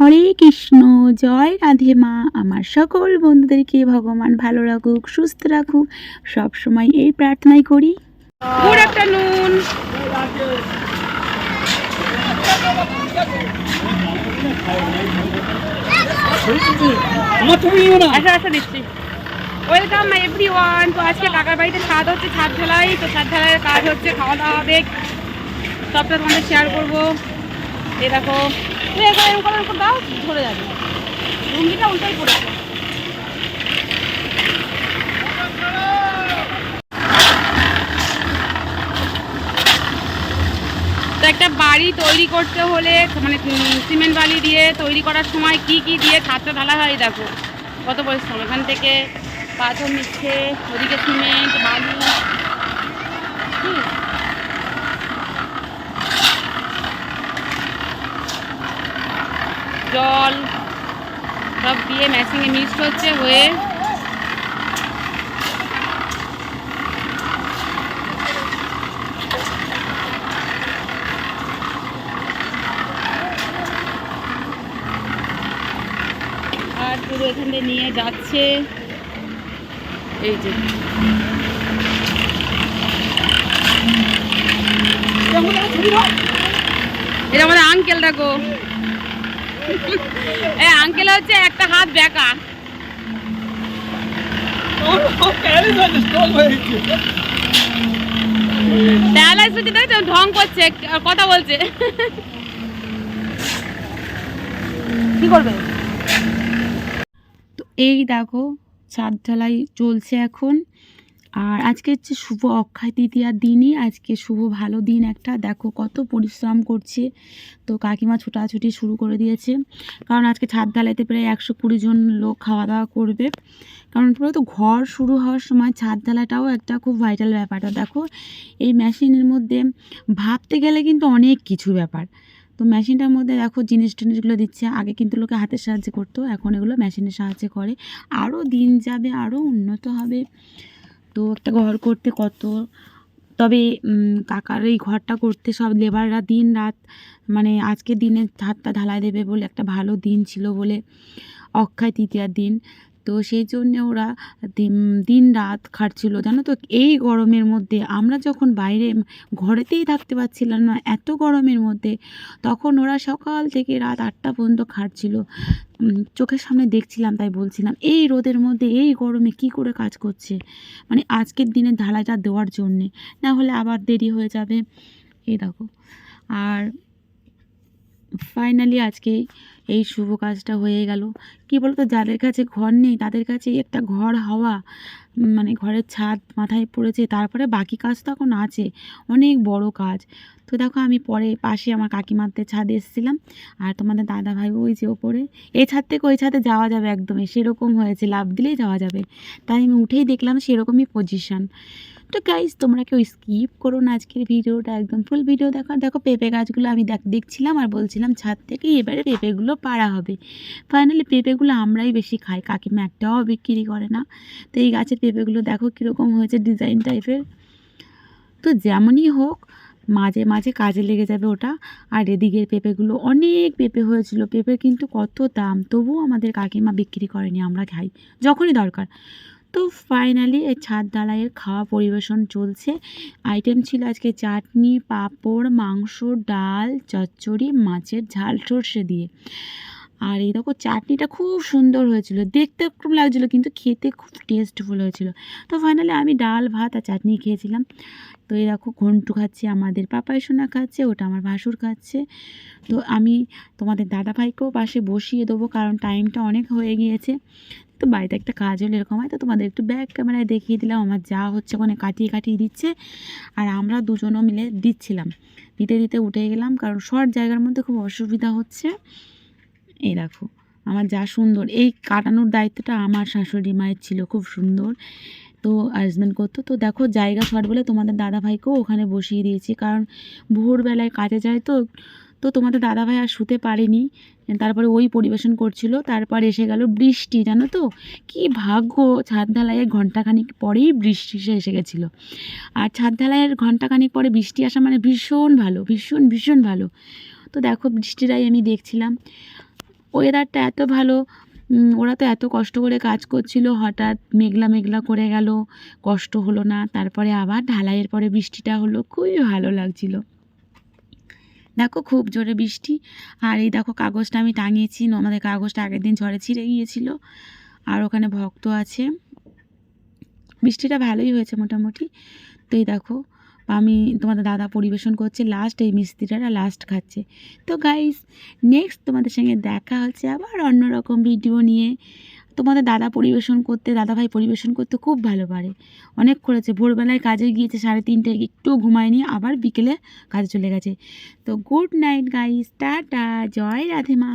হরে কৃষ্ণ জয় রাধে মা। আমার সকল বন্ধুদেরকে ভগবান ভালো রাখুক সুস্থ রাখুক। সব সময় এই প্রার্থনাই করি। Good afternoon. আচ্ছা আচ্ছা ওয়েলকাম এভরি ওয়ান তো আজকে কাকার বাড়িতে ছাদ হচ্ছে ছাদ ঢালাই। তো ছাদ ঢালাইয়ের কাজ হচ্ছে খাওয়া দাওয়া হবে সবটা তোমাদের শেয়ার করব। এই দেখো। যাবে। তো একটা বাড়ি তৈরি করতে হলে মানে সিমেন্ট বালি দিয়ে তৈরি করার সময় কি কি দিয়ে ছাদটা ঢালা হয়, দেখো। কত পরিশ্রম। এখান থেকে পাথর নিচ্ছে, ওদিকে সিমেন্ট, বালি। হুম। জল, সব দিয়ে মেশিনে মিক্সড হচ্ছে হয়ে আর পুরো এখান থেকে নিয়ে যাচ্ছে। এই যে। এটা আমাদের আঙ্কেল দেখো। এ আঙ্কেল হচ্ছে একটা হাত বেকা। হচ্ছে দেখছ ঢং করছে আর কথা বলছে। কি করবে? তো এই দেখো ছাদ ঢালাই চলছে এখন। আর আজকে হচ্ছে শুভ অক্ষয় তৃতীয়ার দিনই, আজকে শুভ ভালো দিন একটা। দেখো কত পরিশ্রম করছে। তো কাকিমা ছোটাছুটি শুরু করে দিয়েছে। কারণ আজকে ছাদ ঢালাইতে প্রায় একশো কুড়ি জন লোক খাওয়া দাওয়া করবে। কারণ তো ঘর শুরু হওয়ার সময় ছাদ ঢালাটাও একটা খুব ভাইটাল ব্যাপারটা দেখো, এই মেশিনের মধ্যে ভাবতে গেলে কিন্তু অনেক কিছু ব্যাপার। তো মেশিনটার মধ্যে দেখো জিনিস টিনিসগুলো দিচ্ছে। আগে কিন্তু লোকে হাতের সাহায্যে করতো, এখন এগুলো মেশিনের সাহায্যে করে। আরও দিন যাবে আরও উন্নত হবে। তো একটা ঘর করতে কত? তবে কাকার এই ঘরটা করতে সব লেবাররা দিন রাত মানে আজকে দিনে ছাদটা ঢালাই দেবে বলে একটা ভালো দিন ছিল বলে অক্ষয় তৃতীয়ার দিন। তো সেই জন্য ওরা দিন- রাত খাটছিল, জানো তো? এই গরমের মধ্যে আমরা যখন বাইরে ঘরেতেই থাকতে পারছিলাম না, এত গরমের মধ্যে, তখন ওরা সকাল থেকে রাত আটটা পর্যন্ত খাটছিল। চোখের সামনে দেখছিলাম, তাই বলছিলাম, এই রোদের মধ্যে, এই গরমে কি করে কাজ করছে? মানে আজকের দিনে ঢালাইটা দেওয়ার জন্যে, না হলে আবার দেরি হয়ে যাবে। এই দেখো। আর ফাইনালি আজকে এই শুভ কাজটা হয়ে গেল। কি বলতো, যাদের কাছে ঘর নেই, তাদের কাছে একটা ঘর হওয়া মানে ঘরের ছাদ মাথায় পড়েছে, তারপরে বাকি কাজ তো এখন আছে, অনেক বড় কাজ। তো দেখো, আমি পরে পাশে আমার কাকিমাদের ছাদে এসেছিলাম, আর তোমাদের দাদা ভাই ওই যে ওপরে, এই ছাদ থেকে ওই ছাদে যাওয়া যাবে একদমই, সেরকম হয়েছে লাভ দিলেই যাওয়া যাবে। তাই আমি উঠেই দেখলাম সেরকমই পজিশন তো গাইজ তোমরা কেউ স্কিপ করো না আজকের ভিডিওটা একদম ফুল ভিডিও দেখো। দেখো পেঁপে গাছগুলো আমি দেখ, দেখছিলাম আর বলছিলাম ছাদ থেকে এবারে পেঁপেগুলো পাড়া হবে। ফাইনালি পেঁপেগুলো আমরাই বেশি খাই, কাকিমা একটাও বিক্রি করে না। তো এই গাছের পেঁপেগুলো দেখো কীরকম হয়েছে ডিজাইন টাইপের তো যেমনই হোক, মাঝে মাঝে কাজে লেগে যাবে ওটা। আর এদিকের পেঁপেগুলো অনেক পেঁপে হয়েছিল, পেঁপের কিন্তু কত দাম, তবুও আমাদের কাকিমা বিক্রি করেনি, আমরা খাই, যখনই দরকার। তো ফাইনালি এই ছাদ ডালাইয়ের খাওয়া পরিবেশন চলছে। আইটেম ছিল আজকে চাটনি, পাঁপড়, মাংস, ডাল, চচ্চড়ি, মাছের ঝাল, সর্ষে দিয়ে। আর এই দেখো চাটনিটা খুব সুন্দর হয়েছিল। দেখতে খুব লাগছিল, কিন্তু খেতে খুব টেস্টফুল হয়েছিল। তো ফাইনালি আমি ডাল, ভাত আর চাটনি খেয়েছিলাম। তো এই দেখো ঘন্টু খাচ্ছে, আমাদের পাপাই সোনা খাচ্ছে, ওটা আমার ভাসুর খাচ্ছে। তো আমি তোমাদের দাদা ভাইকেও পাশে বসিয়ে দেবো, কারণ টাইমটা অনেক হয়ে গিয়েছে। তো বাড়িতে একটা কাজ হলো এরকম হয়, তো তোমাদের একটু ব্যাক ক্যামেরায় দেখিয়ে দিলাম, আমার যা হচ্ছে ওখানে কাটিয়ে কাটিয়ে দিচ্ছে। আর আমরা দুজনও মিলে দিচ্ছিলাম। দিতে দিতে উঠে গেলাম, কারণ শর্ট জায়গার মধ্যে খুব অসুবিধা হচ্ছে। এই রাখো আমার যা সুন্দর। এই কাটানোর দায়িত্বটা আমার শাশুড়ি মায়ের ছিল, খুব সুন্দর। তো হাজব্যান্ড করতো। তো দেখো, জায়গা শর্ট বলে তোমাদের দাদা ভাইকেও ওখানে বসিয়ে দিয়েছি। কারণ ভোরবেলায় কাজে যায় তো তো তোমাদের দাদা ভাই আর শুতে পারেনি। তারপরে ওই পরিবেশন করছিল। তারপর এসে গেল বৃষ্টি, জানো তো? কি ভাগ্য! ছাদ ঢালাইয়ের ঘন্টাখানিক পরেই বৃষ্টি এসে গেছিল। আর ছাদ ঢালাইয়ের ঘন্টাখানিক পরে বৃষ্টি আসা মানে ভীষণ ভালো, ভীষণ ভীষণ ভালো। তো দেখো, বৃষ্টিটাই আমি দেখছিলাম। ওয়েদারটা এত ভালো। ওরা তো এত কষ্ট করে কাজ করছিল, হঠাৎ মেঘলা মেঘলা করে গেল, কষ্ট হলো না। তারপরে আবার ঢালাইয়ের পরে বৃষ্টিটা হলো, খুবই ভালো লাগছিল। দেখো খুব জোরে বৃষ্টি। আর এই দেখো কাগজটা আমি টাঙিয়েছি আমাদের কাগজটা আগের দিন ঝড়ে ছিঁড়ে গিয়েছিল। আর ওখানে ভক্ত আছে। বৃষ্টিটা ভালোই হয়েছে মোটামুটি। তো এই দেখো আমি তোমাদের দাদা পরিবেশন করছে লাস্ট এই মিস্ত্রিটা লাস্ট খাচ্ছে। তো গাইস নেক্সট তোমাদের সঙ্গে দেখা হচ্ছে আবার অন্যরকম ভিডিও নিয়ে। তোমাদের দাদা পরিবেশন করতে, দাদা ভাই পরিবেশন করতে খুব ভালো পারে। অনেক করেছে, ভোরবেলায় কাজে গিয়েছে, সাড়ে তিনটে একটু ঘুমায়নি, আবার বিকেলে কাজে চলে গেছে। তো গুড নাইট গাইস টাটা, জয় রাধে মা।